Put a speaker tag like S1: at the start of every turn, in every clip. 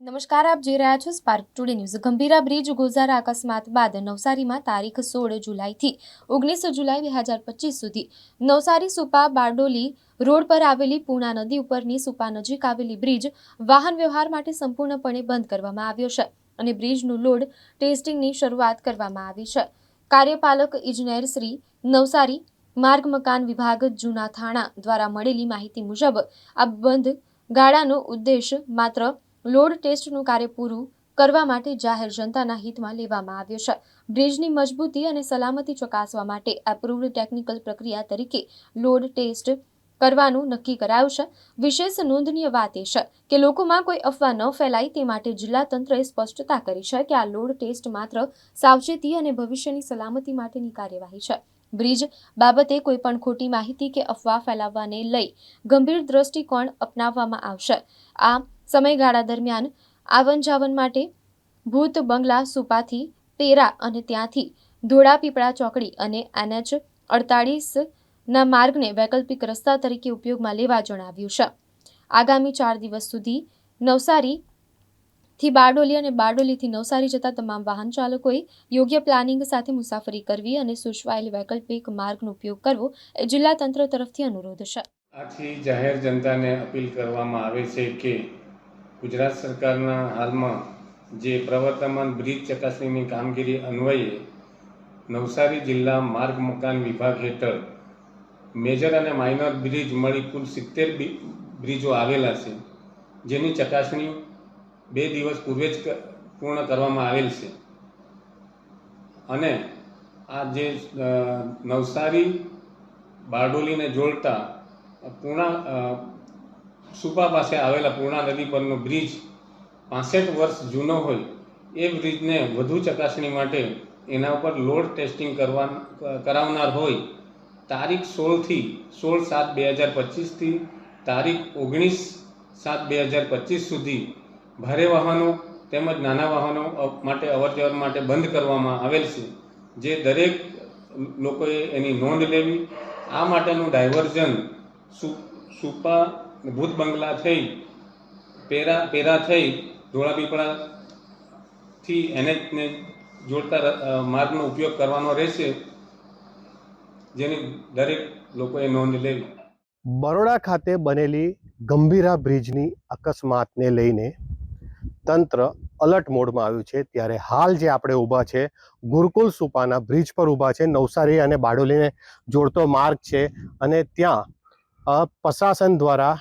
S1: નમસ્કાર, આપ જોઈ રહ્યા છો spark today news Gambhira bridge ગોઝારા અકસ્માત બાદ નવસારીમાં તારીખ સોળ જુલાઈથી ઓગણીસ જુલાઈ બે હજાર પચીસ સુધી નવસારી સુપા બારડોલી રોડ પર આવેલી પૂર્ણા નદી ઉપરની સુપા નજીક આવેલી બ્રિજ વાહન વ્યવહાર માટે સંપૂર્ણપણે બંધ કરવામાં આવ્યો છે અને બ્રિજનું લોડ ટેસ્ટિંગની શરૂઆત કરવામાં આવી છે. કાર્યપાલક ઇજનેર શ્રી નવસારી માર્ગ મકાન વિભાગ જૂના થાણા દ્વારા મળેલી માહિતી મુજબ આ બંધ ગાળાનો ઉદ્દેશ માત્ર લોડ ટેસ્ટનું કાર્ય પૂરું કરવા માટે જાહેર જનતાના હિતમાં લેવામાં આવ્યો છે. બ્રિજની મજબૂતી અને સલામતી ચકાસવા માટે એપ્રુવડ ટેકનિકલ પ્રક્રિયા તરીકે લોડ ટેસ્ટ કરવાનું નક્કી કરાયું છે. વિશેષ નોંધનીય વાત એ છે કે લોકોમાં કોઈ અફવા ન ફેલાય તે માટે જિલ્લા તંત્રએ સ્પષ્ટતા કરી છે કે આ લોડ ટેસ્ટ માત્ર સાવચેતી અને ભવિષ્યની સલામતી માટેની કાર્યવાહી છે. બ્રિજ બાબતે કોઈ પણ ખોટી માહિતી કે અફવા ફેલાવવાને લઈ ગંભીર દ્રષ્ટિકોણ અપનાવવામાં આવશે. આ સમયગાળા દરમિયાન આવન જાવન માટે ભૂત બંગલા સુપાથી, પેરા અને ત્યાંથી ધોળાપીપળા ચોકડી અને એનએચ અડતાળીસના માર્ગને વૈકલ્પિક રસ્તા તરીકે ઉપયોગમાં લેવા જણાવ્યું છે. આગામી ચાર દિવસ સુધી નવસારી થી બારડોલી અને બારડોલીથી નવસારી જતા તમામ વાહન ચાલકોએ યોગ્ય પ્લાનિંગ સાથે મુસાફરી કરવી અને સૂચવાયેલ વૈકલ્પિક માર્ગનો ઉપયોગ કરવો એ જિલ્લા તંત્ર તરફથી અનુરોધ છે.
S2: આથી જાહેર જનતાને અપીલ કરવામાં આવે છે કે ગુજરાત સરકારના હાલમાં જે પ્રવર્તમાન બ્રિજ ચકાસણીની કામગીરી અન્વયે નવસારી જિલ્લા માર્ગ મકાન વિભાગ હેઠળ મેજર અને માઇનર બ્રિજ મળી કુલ સિત્તેર બ્રિજો આવેલા છે. જેની ચકાસણી બે દિવસ પૂર્વે જ પૂર્ણ કરવામાં આવેલ છે. અને આ જે નવસારી બારડોલીને જોડતા પૂર્ણા સુપા પાસે આવેલા પૂર્ણા નદી પરનો બ્રિજ પાસઠ વર્ષ જૂનો હોય, એ બ્રિજને વધુ ચકાસણી માટે એના ઉપર લોડ ટેસ્ટિંગ કરવા કરાવનાર હોય. તારીખ સોળથી સોળ સાત બે હજાર પચીસથી તારીખ ઓગણીસ સાત બે હજાર પચીસ સુધી ભારે વાહનો તેમજ નાના વાહનો માટે અવરજવર માટે બંધ કરવામાં આવેલ છે, જે દરેક લોકોએ એની નોંધ લેવી. આ માટેનું ડાયવર્ઝન સુપા ભૂત બંગલા થઈ, પેરા પેરા થઈ, ધોળાપીપળાથી એનએચને જોડતા માર્ગનો ઉપયોગ કરવાનો રહેશે, જેની દરેક લોકોએ નોંધ લેવી.
S3: બરોડા ખાતે બનેલી ગંભીરા બ્રિજની અકસ્માતને લઈને તંત્ર અલર્ટ મોડમાં આવ્યું છે. ત્યારે હાલ જે આપણે ઊભા છે, ગુરુકુલ સુપાના બ્રિજ પર ઊભા છે, નવસારી અને બારડોલીને જોડતો માર્ગ છે અને ત્યાં પ્રશાસન દ્વારા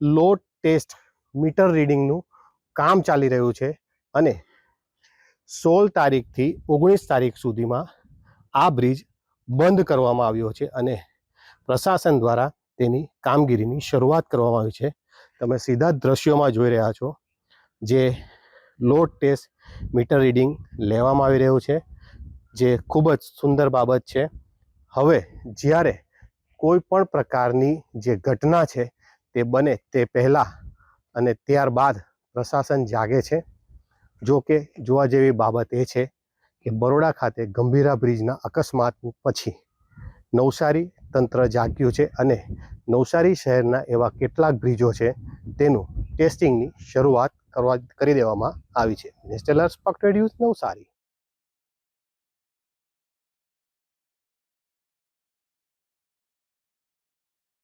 S3: લોડ ટેસ્ટ મીટર રીડિંગનું કામ ચાલી રહ્યું છે અને સોળ તારીખથી ઓગણીસ તારીખ સુધીમાં આ બ્રિજ બંધ કરવામાં આવ્યો છે અને પ્રશાસન દ્વારા તેની કામગીરીની શરૂઆત કરવામાં આવી છે. તમે સીધા દ્રશ્યોમાં જોઈ રહ્યા છો જે લોડ ટેસ્ટ મીટર રીડિંગ લેવામાં આવી રહ્યું છે, જે ખૂબ જ સુંદર બાબત છે. હવે જ્યારે કોઈ પણ પ્રકારની જે ઘટના છે તે બને તે પહેલાં અને ત્યારબાદ પ્રશાસન જાગે છે. જો કે જોવા જેવી બાબત એ છે કે બરોડા ખાતે ગંભીરા બ્રિજના અકસ્માત પછી નવસારી તંત્ર જાગ્યું છે અને નવસારી શહેરના એવા કેટલાક બ્રિજો છે તેનું ટેસ્ટિંગની શરૂઆત કરવા કરી દેવામાં આવી છે. National spotted news Navsari.